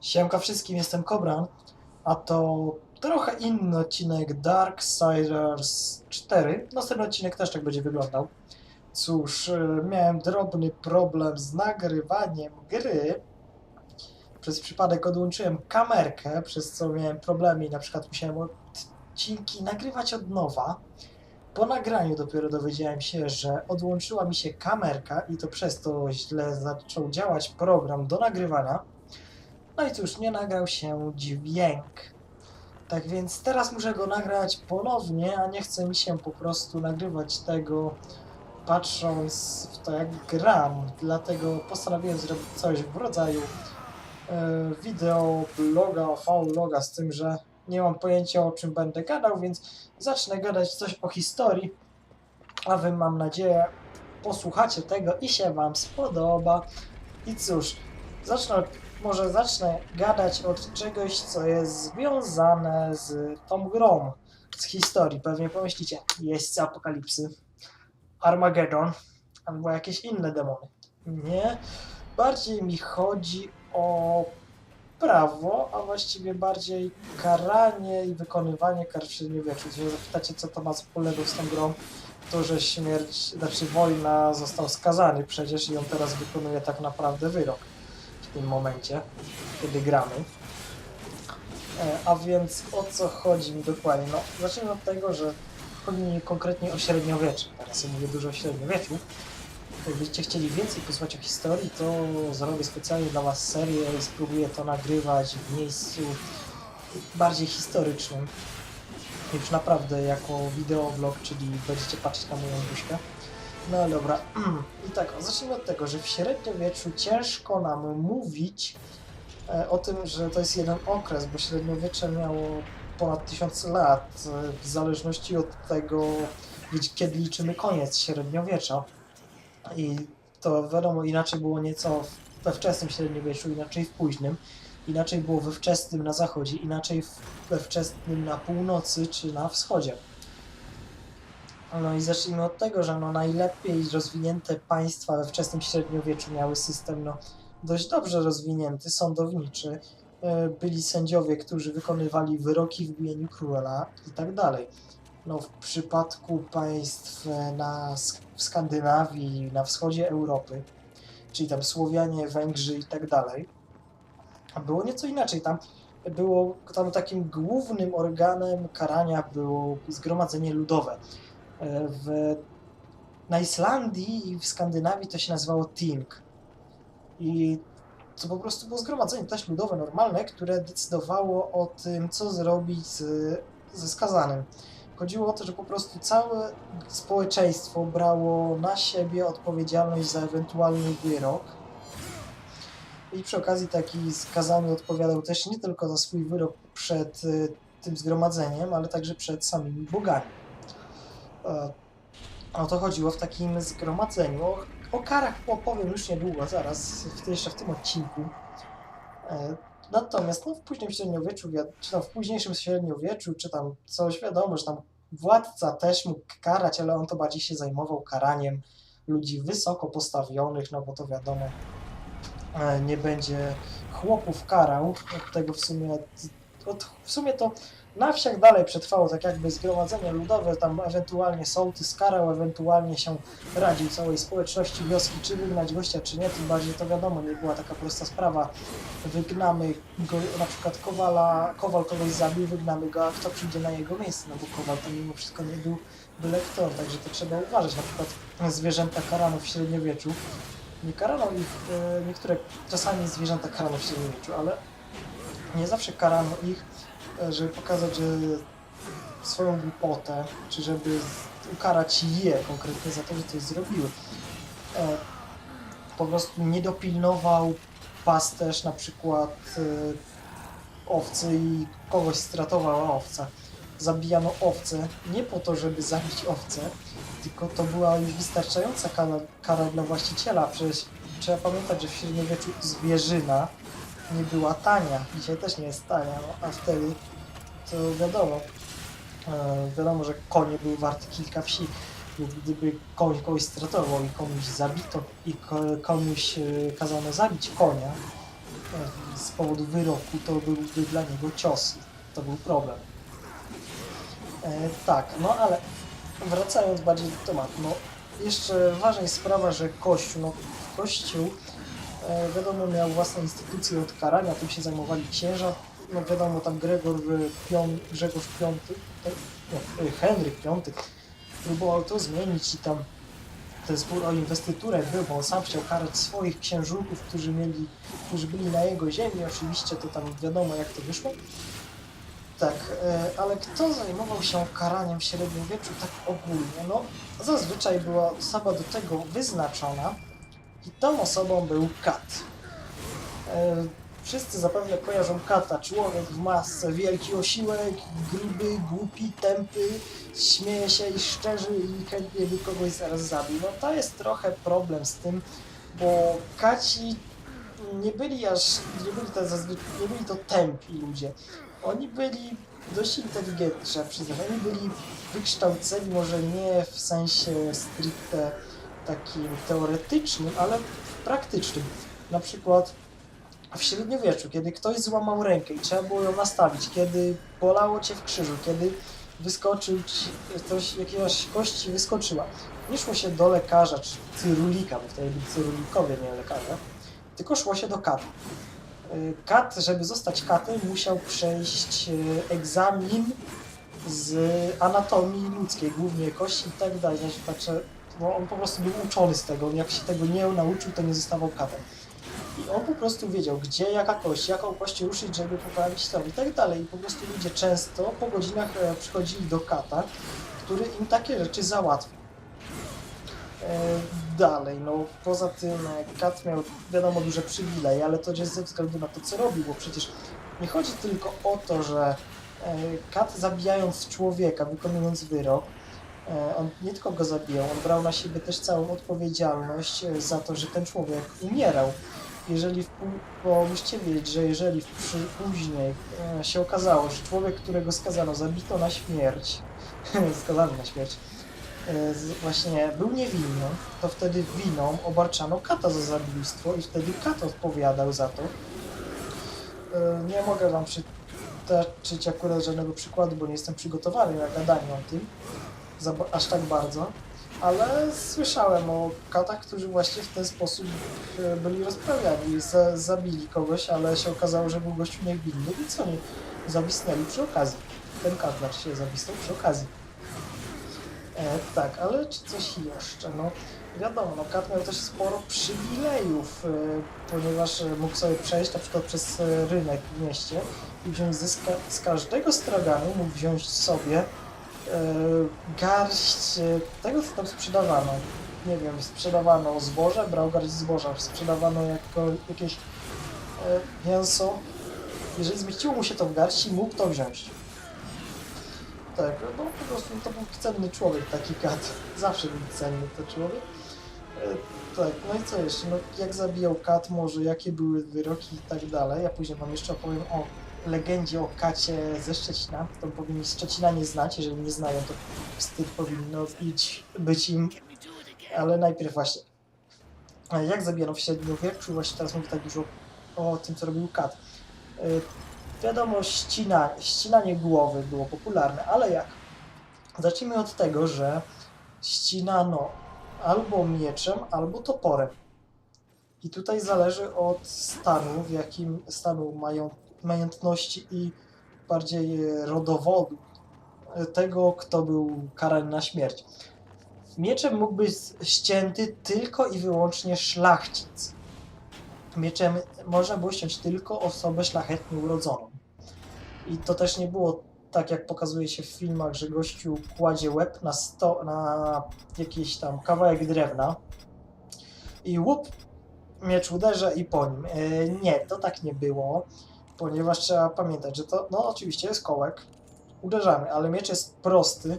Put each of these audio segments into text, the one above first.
Siemka wszystkim, jestem Kobran, a to trochę inny odcinek Darksiders 4. Następny odcinek też tak będzie wyglądał. Cóż, e, miałem drobny problem z nagrywaniem gry. Przez przypadek odłączyłem kamerkę, przez co miałem problemy i na przykład musiałem odcinki nagrywać od nowa. Po nagraniu dopiero dowiedziałem się, że odłączyła mi się kamerka i to przez to źle zaczął działać program do nagrywania. No i cóż, nie nagrał się dźwięk. Tak więc teraz muszę go nagrać ponownie, a nie chce mi się po prostu nagrywać tego patrząc w to jak gram. Dlatego postanowiłem zrobić coś w rodzaju e, wideo, bloga, vloga z tym, że nie mam pojęcia o czym będę gadał, więc zacznę gadać coś o historii, a wy mam nadzieję posłuchacie tego i się wam spodoba. I cóż, zacznę może zacznę gadać od czegoś, co jest związane z tą grą, z historii. Pewnie pomyślicie, jeźdźcy apokalipsy, Armageddon, albo jakieś inne demony. Nie, bardziej mi chodzi o prawo, a właściwie bardziej karanie i wykonywanie kar w średniowieczu. Jeśli zapytacie, co to ma wspólnego z tą grą, to, że śmierć, znaczy wojna został skazany przecież i on teraz wykonuje tak naprawdę wyrok tym momencie, kiedy gramy. E, A więc o co chodzi mi dokładnie? No, zacznijmy od tego, że chodzi mi konkretnie o średniowiecze. Teraz ja mówię dużo o średniowieczu. Jakbyście chcieli więcej posłuchać o historii, to zrobię specjalnie dla Was serię i spróbuję to nagrywać w miejscu bardziej historycznym. Już naprawdę jako wideoblog, czyli będziecie patrzeć na moją buźkę. No dobra. I tak, zacznijmy od tego, że w średniowieczu ciężko nam mówić e, o tym, że to jest jeden okres, bo średniowiecze miało ponad tysiąc lat, e, w zależności od tego, kiedy liczymy koniec średniowiecza. I to wiadomo, inaczej było nieco we wczesnym średniowieczu, inaczej w późnym, inaczej było we wczesnym na zachodzie, inaczej we wczesnym na północy czy na wschodzie. No i zacznijmy od tego, że no najlepiej rozwinięte państwa we wczesnym średniowieczu miały system no, dość dobrze rozwinięty, sądowniczy. E, Byli sędziowie, którzy wykonywali wyroki w imieniu króla i tak dalej. No, w przypadku państw na, w Skandynawii, na wschodzie Europy, czyli tam Słowianie, Węgrzy i tak dalej, było nieco inaczej. Tam było tam takim głównym organem karania było zgromadzenie ludowe. E, W, na Islandii i w Skandynawii to się nazywało Ting. I to po prostu było zgromadzenie też ludowe, normalne, które decydowało o tym, co zrobić z, ze skazanym. Chodziło o to, że po prostu całe społeczeństwo brało na siebie odpowiedzialność za ewentualny wyrok. I przy okazji taki skazany odpowiadał też nie tylko za swój wyrok przed y, tym zgromadzeniem, ale także przed samymi bogami. E, O to chodziło w takim zgromadzeniu. O, karach opowiem już niedługo, zaraz, jeszcze w tym odcinku. E, Natomiast no, w późnym średniowieczu, wi- czy tam w późniejszym średniowieczu, czy tam coś wiadomo, że tam władca też mógł karać, ale on to bardziej się zajmował karaniem ludzi wysoko postawionych, no bo to wiadomo, e, nie będzie chłopów karał. Od tego w sumie, od, w sumie to na wsiach dalej przetrwało tak jakby zgromadzenie ludowe, tam ewentualnie sołtys karał, ewentualnie się radził całej społeczności wioski, czy wygnać gościa, czy nie, tym bardziej to wiadomo, nie była taka prosta sprawa. Wygnamy go, na przykład Kowala, Kowal kogoś zabił, wygnamy go, a kto przyjdzie na jego miejsce, no bo Kowal to mimo wszystko nie był byle kto, także to trzeba uważać. Na przykład zwierzęta karano w średniowieczu. Nie karano ich, e, niektóre czasami zwierzęta karano w średniowieczu, ale nie zawsze karano ich, żeby pokazać, że swoją głupotę, czy żeby ukarać je konkretnie za to, że coś zrobiły. E, po prostu nie dopilnował pasterz na przykład e, owcy i kogoś stratowała owca. Zabijano owce nie po to, żeby zabić owcę, tylko to była już wystarczająca kara, kara dla właściciela. Przecież trzeba pamiętać, że w średniowieczu zwierzyna nie była tania. Dzisiaj też nie jest tania, no, a wtedy to wiadomo. E, wiadomo, że konie były warte kilka wsi. Gdyby kogoś, kogoś stratował i komuś zabito i ko, komuś e, kazano zabić konia e, z powodu wyroku, to byłby dla niego cios. To był problem. E, tak, no ale wracając bardziej do tematu, no jeszcze ważna jest sprawa, że Kościół, no Kościół wiadomo miał własne instytucje od karania, tym się zajmowali księża, no wiadomo tam Gregor e, Pią, Grzegorz V, nie, e, Henryk V próbował to zmienić i tam ten spór o inwestyturę był, bo on sam chciał karać swoich księżuków, którzy mieli, którzy byli na jego ziemi, oczywiście to tam wiadomo jak to wyszło. Tak, e, ale kto zajmował się karaniem w średniowieczu tak ogólnie? No, zazwyczaj była osoba do tego wyznaczona i tą osobą był kat. E, Wszyscy zapewne kojarzą kata, człowiek w masce, wielki osiłek, gruby, głupi, tępy, śmieje się i szczerzy i chętnie by kogoś zaraz zabił. No to jest trochę problem z tym, bo kaci nie byli aż, nie byli to nie byli to tępi ludzie. Oni byli dość inteligentni, trzeba przyznać. Oni byli wykształceni, może nie w sensie stricte takim teoretycznym, ale praktycznym. Na przykład w średniowieczu, kiedy ktoś złamał rękę i trzeba było ją nastawić, kiedy bolało cię w krzyżu, kiedy wyskoczył ci, coś, jakaś kość ci wyskoczyła, nie szło się do lekarza czy cyrulika, bo wtedy byli cyrulikowie, nie lekarze, tylko szło się do kata. Y, Kat, żeby zostać katem, musiał przejść y, egzamin z anatomii ludzkiej, głównie kości i tak dalej. Znaczy, no on po prostu był uczony z tego. Jak się tego nie nauczył, to nie zostawał katem. I on po prostu wiedział, gdzie, jaka kość, jaką kość ruszyć, żeby poprawić to i tak dalej. I po prostu ludzie często po godzinach e, przychodzili do kata, który im takie rzeczy załatwił. E, dalej, no poza tym e, kat miał wiadomo duże przywileje, ale to jest ze względu na to, co robił, bo przecież nie chodzi tylko o to, że kat zabijając człowieka, wykonując wyrok, on nie tylko go zabijał, on brał na siebie też całą odpowiedzialność e, za to, że ten człowiek umierał. Jeżeli w, bo musicie wiedzieć, że jeżeli w, przy, później e, się okazało, że człowiek, którego skazano, zabito na śmierć, skazano na śmierć, e, właśnie był niewinny, to wtedy winą obarczano kata za zabójstwo i wtedy kat odpowiadał za to. E, Nie mogę wam przytaczyć akurat żadnego przykładu, bo nie jestem przygotowany na gadanie o tym aż tak bardzo, ale słyszałem o katach, którzy właśnie w ten sposób e, byli rozprawiani. Za, zabili kogoś, ale się okazało, że był gościu niewinny i co nie? Zawisnęli przy okazji. Ten kat znaczy się zawisnął przy okazji. E, tak, ale czy coś jeszcze? No wiadomo, no kat miał też sporo przywilejów, e, ponieważ e, mógł sobie przejść na przykład przez rynek w mieście i wziąć z, z każdego straganu, mógł wziąć sobie garść e, tego, co tam sprzedawano. Nie wiem, sprzedawano zboże, brał garść zboża, sprzedawano jako, jakieś e, mięso. Jeżeli zmieściło mu się to w garści, mógł to wziąć. Tak, no po prostu to był cenny człowiek, taki kat. Zawsze był cenny to człowiek. E, tak, no i co jeszcze? No, jak zabijał kat, może jakie były wyroki i tak dalej. Ja później wam jeszcze opowiem o legendzie o kacie ze Szczecina. To powinni Szczecinanie znać, jeżeli nie znają, to wstyd powinno być, być im. Ale najpierw właśnie, jak zabijano w średniowieczu, właśnie teraz mówię tak dużo o tym, co robił kat. E, Wiadomo, ścina, ścinanie głowy było popularne, ale jak? Zacznijmy od tego, że ścinano albo mieczem, albo toporem. I tutaj zależy od stanu, w jakim stanu mają majątności i bardziej rodowodu e, tego, kto był karany na śmierć. Mieczem mógł być ścięty tylko i wyłącznie szlachcic. Mieczem można było ściąć tylko osobę szlachetnie urodzoną. I to też nie było tak, jak pokazuje się w filmach, że gościu kładzie łeb na, sto, na jakiś tam kawałek drewna i łup, miecz uderza i po nim. E, nie, to tak nie było, ponieważ trzeba pamiętać, że to, no oczywiście jest kołek, uderzamy, ale miecz jest prosty,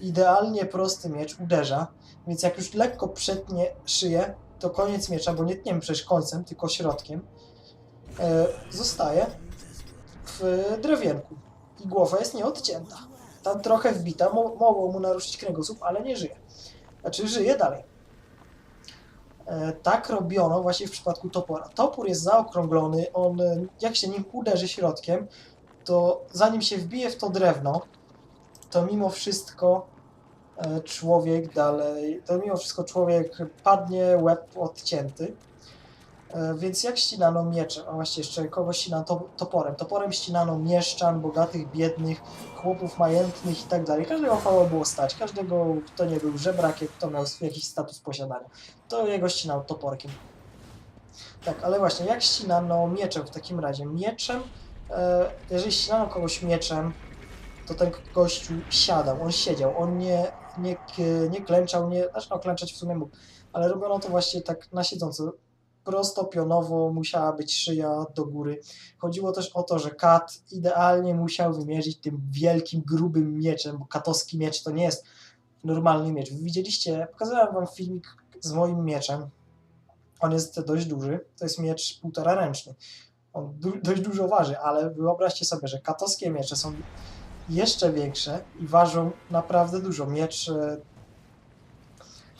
idealnie prosty miecz uderza, więc jak już lekko przetnie szyję, to koniec miecza, bo nie tniemy przecież końcem, tylko środkiem, e, zostaje w drewienku i głowa jest nieodcięta. Tam trochę wbita, mo mogło mu naruszyć kręgosłup, ale nie żyje. Znaczy żyje dalej. E, Tak robiono właśnie w przypadku topora. Topór jest zaokrąglony, on e, jak się nim uderzy środkiem, to zanim się wbije w to drewno, to mimo wszystko e, człowiek dalej, to mimo wszystko człowiek padnie, łeb odcięty. E, Więc jak ścinano mieczem, a właściwie jeszcze kogo ścinano to, toporem? Toporem ścinano mieszczan, bogatych, biednych, chłopów majętnych i tak dalej. Każdego koło było stać, każdego, kto nie był żebrakiem, kto miał jakiś status posiadania. To jego ścinał toporkiem. Tak, ale właśnie, jak ścinano mieczem w takim razie? Mieczem, e, jeżeli ścinano kogoś mieczem, to ten gościu siadał, on siedział, on nie, nie, nie klęczał, nie, znaczy no w sumie mógł, ale robiono to właśnie tak na siedząco. Prosto, pionowo musiała być szyja do góry. Chodziło też o to, że kat idealnie musiał wymierzyć tym wielkim, grubym mieczem, bo katowski miecz to nie jest normalny miecz. Wy widzieliście, pokazałem wam filmik z moim mieczem. On jest dość duży, to jest miecz półtora ręczny. On du dość dużo waży, ale wyobraźcie sobie, że katowskie miecze są jeszcze większe i ważą naprawdę dużo. Miecz, e,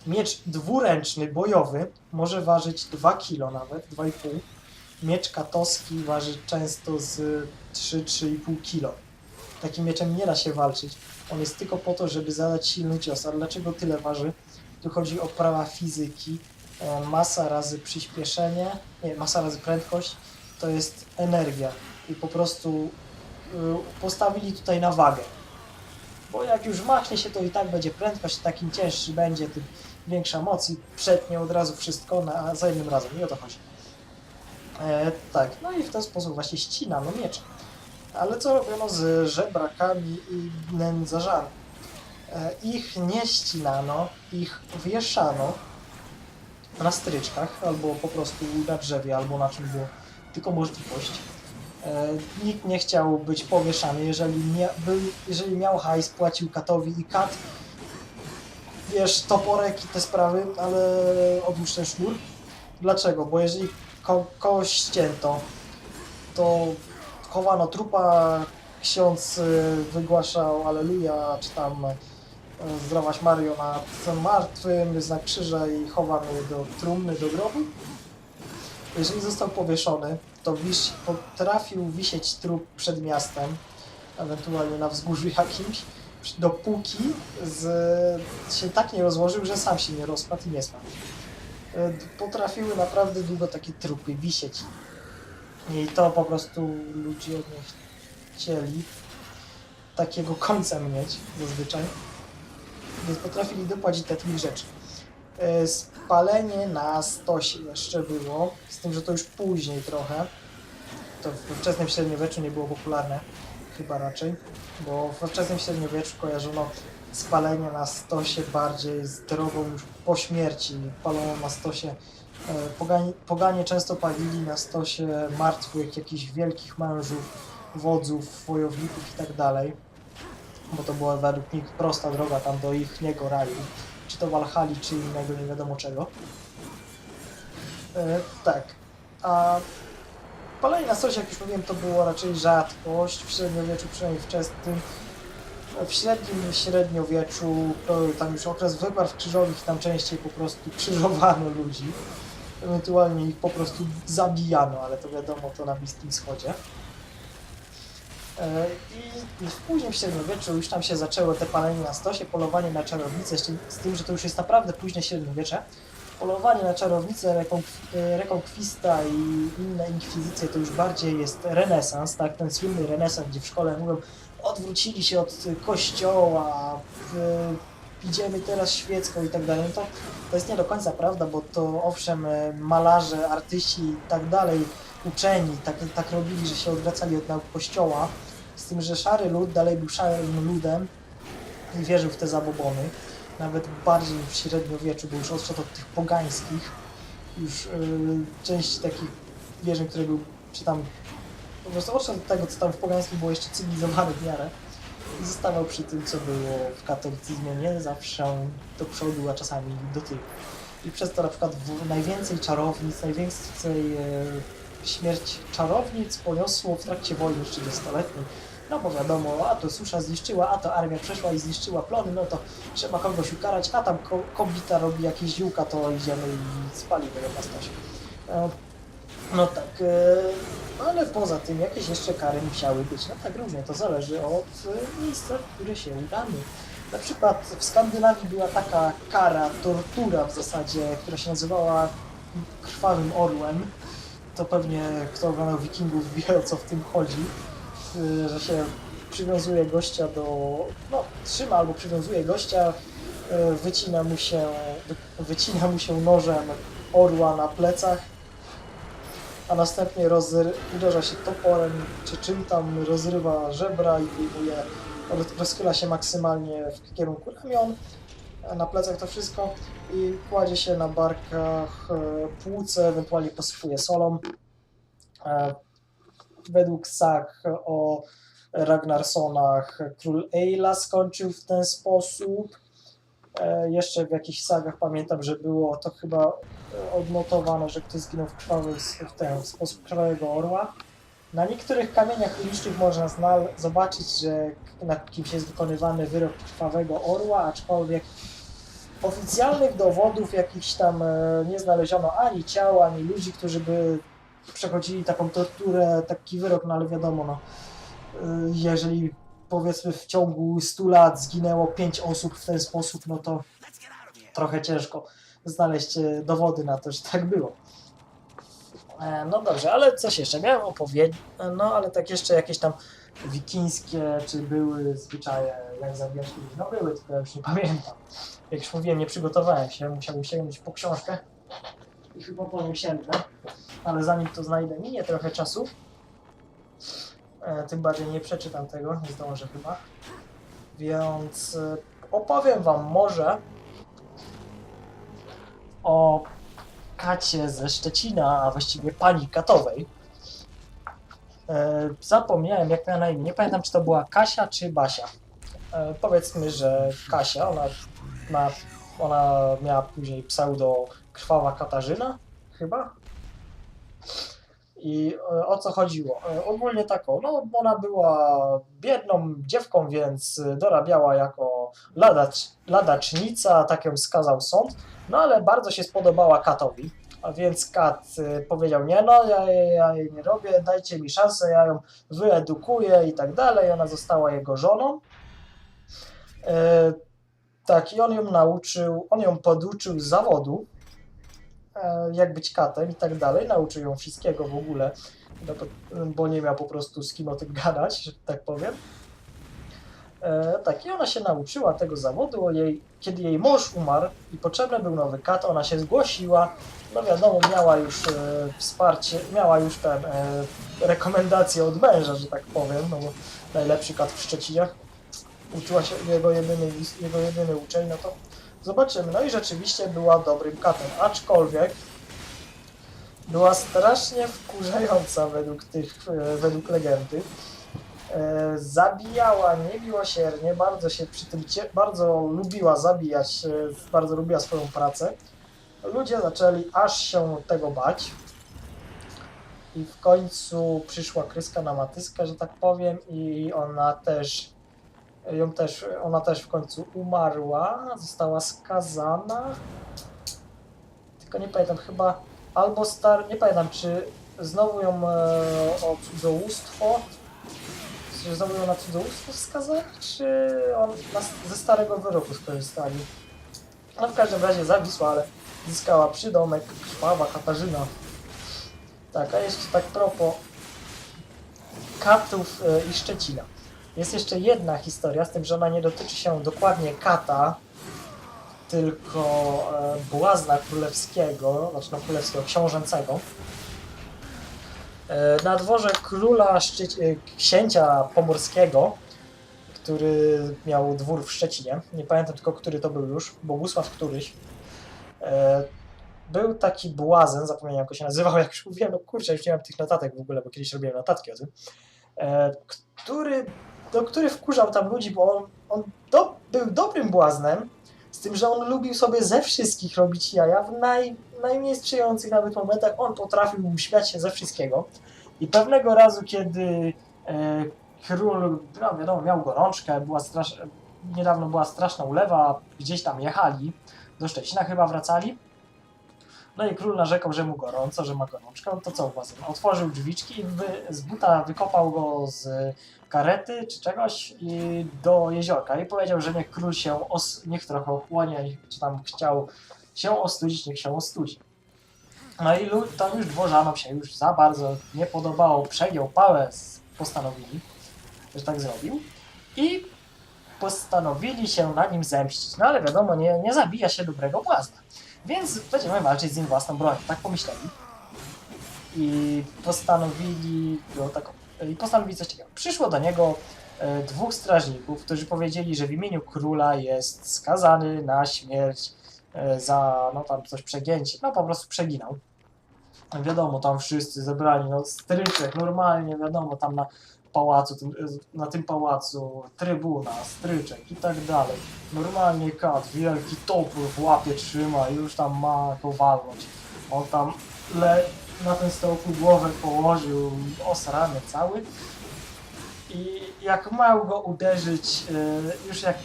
miecz dwuręczny, bojowy, może ważyć 2 kg nawet, 2,5. Miecz katowski waży często z 3-3,5 kg. Takim mieczem nie da się walczyć. On jest tylko po to, żeby zadać silny cios. A dlaczego tyle waży? Tu chodzi o prawa fizyki. E, Masa razy przyspieszenie, nie, masa razy prędkość to jest energia. I po prostu y, postawili tutaj na wagę. Bo jak już machnie się, to i tak będzie prędkość, takim cięższy będzie, tym większa moc i przetnie od razu wszystko na, za jednym razem. I o to chodzi. E, tak, no i w ten sposób właśnie ścinano miecze. Ale co robiono z żebrakami i nędzarzami? E, ich nie ścinano, ich wieszano na stryczkach, albo po prostu na drzewie, albo na czym było tylko możliwość. E, nikt nie chciał być powieszany, jeżeli, nie, był, jeżeli miał hajs, płacił katowi i kat, wiesz, toporek i te sprawy, ale odłóż ten sznur. Dlaczego? Bo jeżeli ko kogoś ścięto, to chowano trupa, ksiądz y, wygłaszał Aleluja, czy tam y, zdrowaś Mario nad martwym, znak krzyża i chowamy do trumny, do grobu. Jeżeli został powieszony, to wisz, potrafił wisieć trup przed miastem, ewentualnie na wzgórzu jakimś, dopóki z, się tak nie rozłożył, że sam się nie rozpadł i nie spadł. E, Potrafiły naprawdę długo takie trupy wisieć. I to po prostu ludzie nie chcieli takiego końca mieć zazwyczaj. Więc potrafili dopłacić takich rzeczy. E, Spalenie na stosie jeszcze było, z tym, że to już później trochę. To we wczesnym średniowieczu nie było popularne, chyba raczej, bo we wczesnym średniowieczu kojarzono spalenie na stosie bardziej z drogą już po śmierci. Palono na stosie. e, Poganie, poganie często palili na stosie martwych, jakichś wielkich mężów, wodzów, wojowników i tak bo to była według nich prosta droga tam do ich niego raju czy to Walhali, czy innego, nie wiadomo czego. E, tak. A palenie na stosie, jak już mówiłem, to było raczej rzadkość w średniowieczu, przynajmniej wczesnym. W średnim średniowieczu, tam już okres wypraw krzyżowych, tam częściej po prostu krzyżowano ludzi. Ewentualnie ich po prostu zabijano, ale to wiadomo, to na Bliskim Wschodzie. E, I w późnym średniowieczu już tam się zaczęło te palenie na stosie, polowanie na czarownicę, z tym że to już jest naprawdę późne średniowiecze. Polowanie na czarownicę, e, rekonkwista i inne inkwizycje to już bardziej jest renesans, tak? Ten słynny renesans, gdzie w szkole mówią odwrócili się od kościoła, idziemy teraz świecką i tak dalej. No to, to jest nie do końca prawda, bo to owszem e, malarze, artyści i tak dalej uczeni tak, tak robili, że się odwracali od nauk kościoła, z tym, że szary lud dalej był szarym ludem i wierzył w te zabobony, nawet bardziej w średniowieczu, bo już odszedł od tych pogańskich, już yy, część takich wierzeń, które był, czy tam po prostu odszedł od tego, co tam w pogańskim było jeszcze cywilizowane w miarę i zostawał przy tym, co było w katolicyzmie, nie zawsze do przodu, a czasami do tyłu. I przez to na przykład najwięcej czarownic, najwięcej e, śmierć czarownic poniosło w trakcie wojny 30-letniej No bo wiadomo, a to susza zniszczyła, a to armia przeszła i zniszczyła plony, no to trzeba kogoś ukarać, a tam ko robi jakieś ziółka, to idziemy i spalimy go pastosie. E, No tak, e, ale poza tym jakieś jeszcze kary musiały być. No tak różnie, to zależy od e, miejsca, w które się udamy. Na przykład w Skandynawii była taka kara, tortura w zasadzie, która się nazywała krwawym orłem. To pewnie kto oglądał Wikingów wie o co w tym chodzi, że się przywiązuje gościa do, no trzyma albo przywiązuje gościa, y, wycina mu się, wy- wycina mu się nożem orła na plecach, a następnie rozry- uderza się toporem czy czym tam, rozrywa żebra i wyjmuje, roz- rozchyla się maksymalnie w kierunku ramion, na plecach to wszystko i kładzie się na barkach e, płuce, ewentualnie posypuje solą. Według sag o Ragnarsonach król Eila skończył w ten sposób. E, Jeszcze w jakichś sagach pamiętam, że było to chyba e, odnotowane, że ktoś zginął w, krwawy, w ten w sposób krwawego orła. Na niektórych kamieniach runicznych można zobaczyć, że na kimś jest wykonywany wyrok krwawego orła, aczkolwiek oficjalnych dowodów jakichś tam e, nie znaleziono ani ciał, ani ludzi, którzy by przechodzili taką torturę, taki wyrok, no ale wiadomo, no, e, jeżeli powiedzmy w ciągu 100 lat zginęło 5 osób w ten sposób, no to trochę ciężko znaleźć e, dowody na to, że tak było. E, No dobrze, ale coś jeszcze miałem opowiedzieć, no ale tak jeszcze jakieś tam wikińskie, czy były zwyczaje, jak ludzi, no były, tylko ja już nie pamiętam. Jak już mówiłem, nie przygotowałem się, musiałbym sięgnąć po książkę i chyba po nią sięgnę, ale zanim to znajdę, minie trochę czasu. E, tym bardziej nie przeczytam tego, nie zdążę chyba. Więc e, opowiem Wam może o Kacie ze Szczecina, a właściwie pani Katowej. E, zapomniałem jak miała na imię, nie pamiętam czy to była Kasia czy Basia. E, powiedzmy, że Kasia, ona, ma, ona miała później pseudo Krwawa Katarzyna, chyba. I e, o co chodziło? E, ogólnie taką, no ona była biedną dziewką, więc e, dorabiała jako ladacz, ladacznica, tak ją skazał sąd, no ale bardzo się spodobała Katowi, a więc Kat powiedział, nie no, ja, ja jej nie robię, dajcie mi szansę, ja ją wyedukuję i tak dalej, ona została jego żoną. Tak, i on ją nauczył, on ją poduczył zawodu, jak być katem i tak dalej. Nauczył ją wszystkiego w ogóle, no bo, bo nie miał po prostu z kim o tym gadać, że tak powiem. E, tak, i ona się nauczyła tego zawodu. Jej, kiedy jej mąż umarł i potrzebny był nowy kat, ona się zgłosiła. No wiadomo, miała już e, wsparcie, miała już ten e, rekomendacje od męża, że tak powiem, no bo najlepszy kat w Szczecinie. Uczyła się jego jedyny, jego jedyny uczeń, no to Zobaczymy. No i rzeczywiście była dobrym katem, aczkolwiek była strasznie wkurzająca według tych, e, według legendy. E, zabijała niemiłosiernie, bardzo się przy tym, bardzo lubiła zabijać, e, bardzo lubiła swoją pracę. Ludzie zaczęli aż się tego bać. I w końcu przyszła kryska na matyskę, że tak powiem, i ona też ją też, ona też w końcu umarła, została skazana. Tylko nie pamiętam, chyba albo star, nie pamiętam, czy znowu ją e, o cudzołóstwo, czy znowu ją na cudzołóstwo skazali, czy on na, ze starego wyroku skorzystali. No w każdym razie zawisła, ale zyskała przydomek krwawa Katarzyna. Tak, a jeszcze tak propos katów e, i Szczecina. Jest jeszcze jedna historia, z tym, że ona nie dotyczy się dokładnie kata, tylko e, błazna królewskiego, znaczy no królewskiego, książęcego. E, na dworze króla Szczyc- e, księcia pomorskiego, który miał dwór w Szczecinie, nie pamiętam tylko, który to był już, Bogusław któryś, był taki błazen, zapomniałem jak się nazywał, jak już mówiłem, no kurczę, już nie mam tych notatek w ogóle, bo kiedyś robiłem notatki o tym, który do który wkurzał tam ludzi, bo on, on do, był dobrym błaznem, z tym, że on lubił sobie ze wszystkich robić jaja w naj, najmniej sprzyjających nawet momentach. On potrafił śmiać się ze wszystkiego. I pewnego razu, kiedy e, król, no wiadomo, miał gorączkę, była strasz... niedawno była straszna ulewa, gdzieś tam jechali, do Szczecina chyba wracali. No i król narzekał, że mu gorąco, że ma gorączkę, no to co uważam? Otworzył drzwiczki, wy, z buta wykopał go z karety czy czegoś i do jeziorka i powiedział, że niech król się, os... niech trochę ochłonie, czy tam chciał się ostudzić, niech się ostudzi. No i to już dworzanom się już za bardzo nie podobało, przegiął pałę, postanowili, że tak zrobił i postanowili się na nim zemścić. No ale wiadomo, nie, nie zabija się dobrego błazna. Więc będziemy walczyć z nim własną bronią. Tak pomyśleli. I postanowili, no, tak, i postanowili coś takiego. Przyszło do niego e, dwóch strażników, którzy powiedzieli, że w imieniu króla jest skazany na śmierć e, za no tam coś przegięcie. No po prostu przeginał. Wiadomo, tam wszyscy zebrani, no stryczek, normalnie, wiadomo, tam na pałacu, tym, na tym pałacu, trybuna, stryczek i tak dalej. Normalnie kat, wielki topór w łapie trzyma i już tam ma go walnąć. On tam le, na ten stołku głowę położył, osrany cały. I jak miał go uderzyć, e, już jak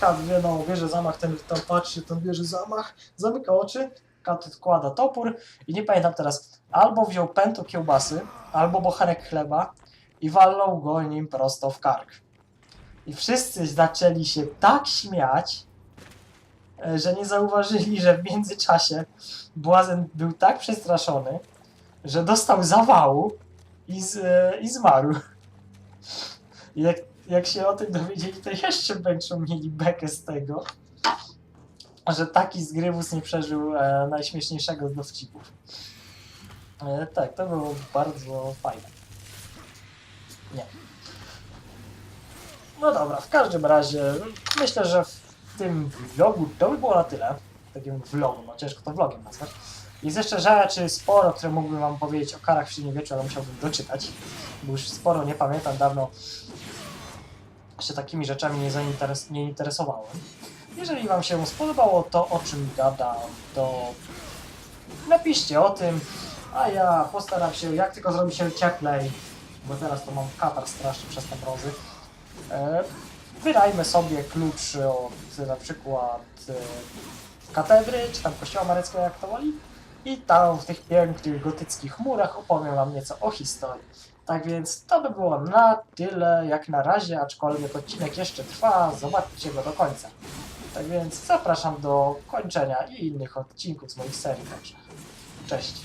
kat wie, no, bierze zamach, ten tam patrzy, ten bierze zamach, zamyka oczy, kat odkłada topór i nie pamiętam teraz, albo wziął pęto kiełbasy, albo bochenek chleba i walnął go nim prosto w kark. I wszyscy zaczęli się tak śmiać, e, że nie zauważyli, że w międzyczasie Błazen był tak przestraszony, że dostał zawału i, z, e, i zmarł. I jak, jak się o tym dowiedzieli, to jeszcze będą mieli bekę z tego, że taki zgrywus nie przeżył e, najśmieszniejszego z dowcipów. E, tak, to było bardzo fajne. Nie. No dobra, w każdym razie myślę, że w tym vlogu to by było na tyle. Takim vlogu, no ciężko to vlogiem nazwać. Jest jeszcze rzeczy sporo, które mógłbym wam powiedzieć o karach w średniowieczu, ale musiałbym doczytać, bo już sporo nie pamiętam, dawno się takimi rzeczami nie, zainteres- nie interesowałem. Jeżeli wam się spodobało to, o czym gadam, to napiszcie o tym, a ja postaram się, jak tylko zrobi się cieplej, bo teraz to mam katar straszny przez te mrozy, e, wydajmy sobie klucz od na przykład e, katedry, czy tam kościoła mareckiego, jak to woli, i tam w tych pięknych gotyckich murach opowiem wam nieco o historii. Tak więc to by było na tyle jak na razie, aczkolwiek odcinek jeszcze trwa, zobaczcie go do końca. Tak więc zapraszam do kończenia i innych odcinków z moich serii także. Cześć.